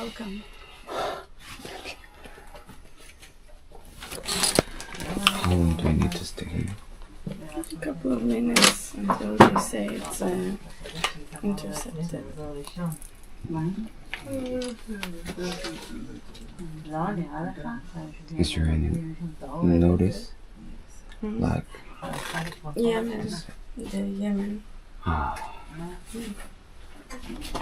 Welcome. How long do I need to stay here? A couple of minutes until they say it's uh, intercepted. Is there any notice? Like, Yemen, the Yemen. ah,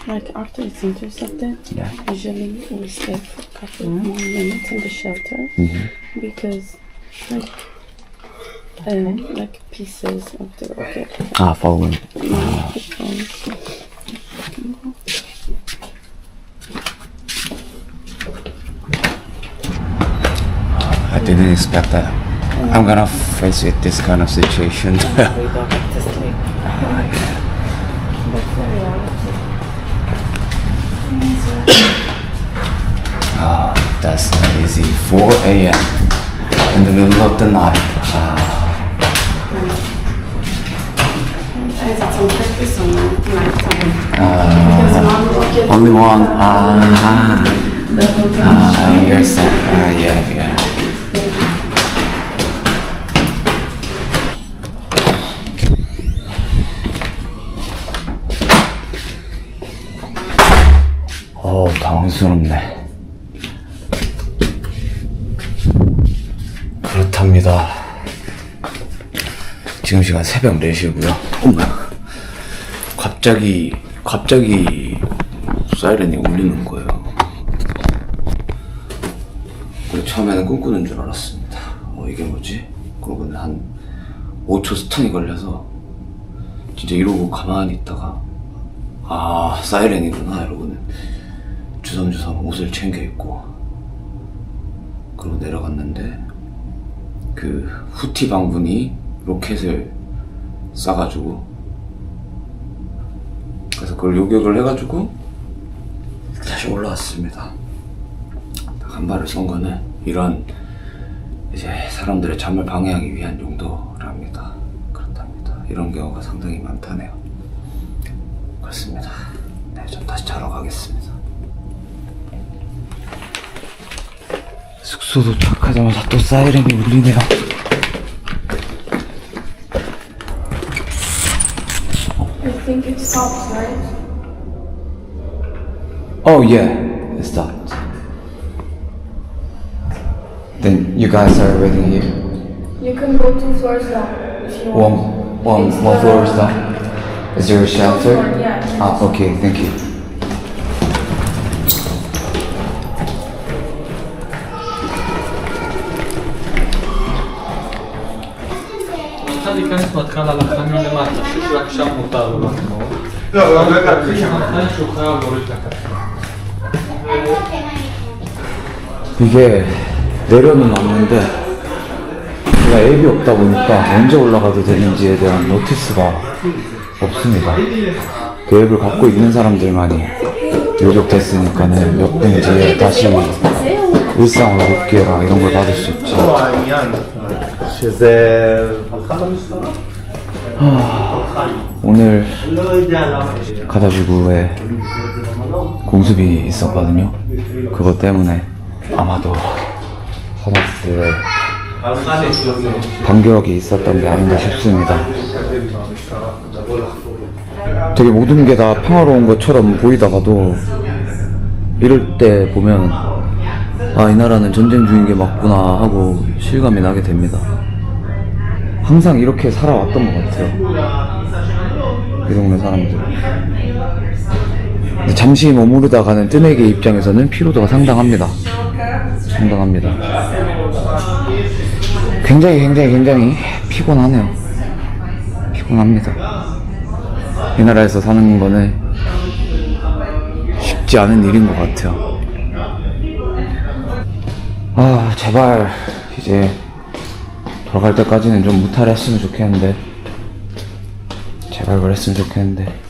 Like after it's intercepted, yeah. usually we stay for a couple of more minutes in the shelter Mhm. because like uh, like pieces of the rocket Ah, following. might keep falling. I didn't expect that. I'm gonna face with this kind of situation. 4 a.m. in the middle of the night. Ah, as it's on purpose on nighttime. because one rocket only one. Ah, thing ah, I understand. Ah, yeah, yeah. 어, 당황스럽네. 그렇답니다. 지금 시간 새벽 4시고요. 어머. 갑자기, 갑자기 사이렌이 울리는 거예요. 그리고 처음에는 꿈꾸는 줄 알았습니다. 어, 이게 뭐지? 그러고는 한 5초 스턴이 걸려서 진짜 이러고 가만히 있다가 아, 사이렌이구나. 이러고는 주섬주섬 옷을 챙겨 입고 그러고 내려갔는데 그 후티 방군이 로켓을 쏴가지고 그래서 그걸 요격을 해가지고 다시 올라왔습니다. 한 발을 쏜 거는 이런 이제 사람들의 잠을 방해하기 위한 용도랍니다. 그렇답니다. 이런 경우가 상당히 많다네요. 그렇습니다. 네, 전 다시 자러 가겠습니다. 숙소 도착하자마자 또 사이렌이 울리네요. I think it stops, right? Oh yeah, it stopped. Then you guys are waiting here. You can go two floors down if you One, want. one, It's one the- floor is down. Is there a shelter? floor, yeah. Ah, okay, thank you. אחד להיכנס מההתחלה לחניון למטה, שרק שם מותר לו לחנות. לא, לא, לא הכרתי יש שם. שם תנאי שהוא חייב להוריד את הקפה. 이게 내려는 왔는데 제가 앱이 없다 보니까 언제 올라가도 되는지에 대한 노티스가 없습니다. 그 앱을 갖고 있는 사람들만이 요격됐으니까는 몇 분 뒤에 다시 일상으로 복귀해라 이런 걸 받을 수 있지. העניין שזה הלכה למשטרה. 오늘 가자지구에 공습이 있었거든요. 그것 때문에 아마도 하다스에 반격이 있었던 게 아닌가 싶습니다. 되게 모든 게 다 평화로운 것처럼 보이다가도 이럴 때 보면 아, 이 나라는 전쟁 중인 게 맞구나 하고 실감이 나게 됩니다. 항상 이렇게 살아왔던 것 같아요. 이 동네 사람들. 잠시 머무르다 가는 뜨내기 입장에서는 피로도가 상당합니다. 상당합니다. 굉장히 굉장히 굉장히 피곤하네요. 피곤합니다. 이 나라에서 사는 거는 쉽지 않은 일인 것 같아요. 아, 제발 이제 돌아갈 때까지는 좀 무탈했으면 좋겠는데 제발 그랬으면 좋겠는데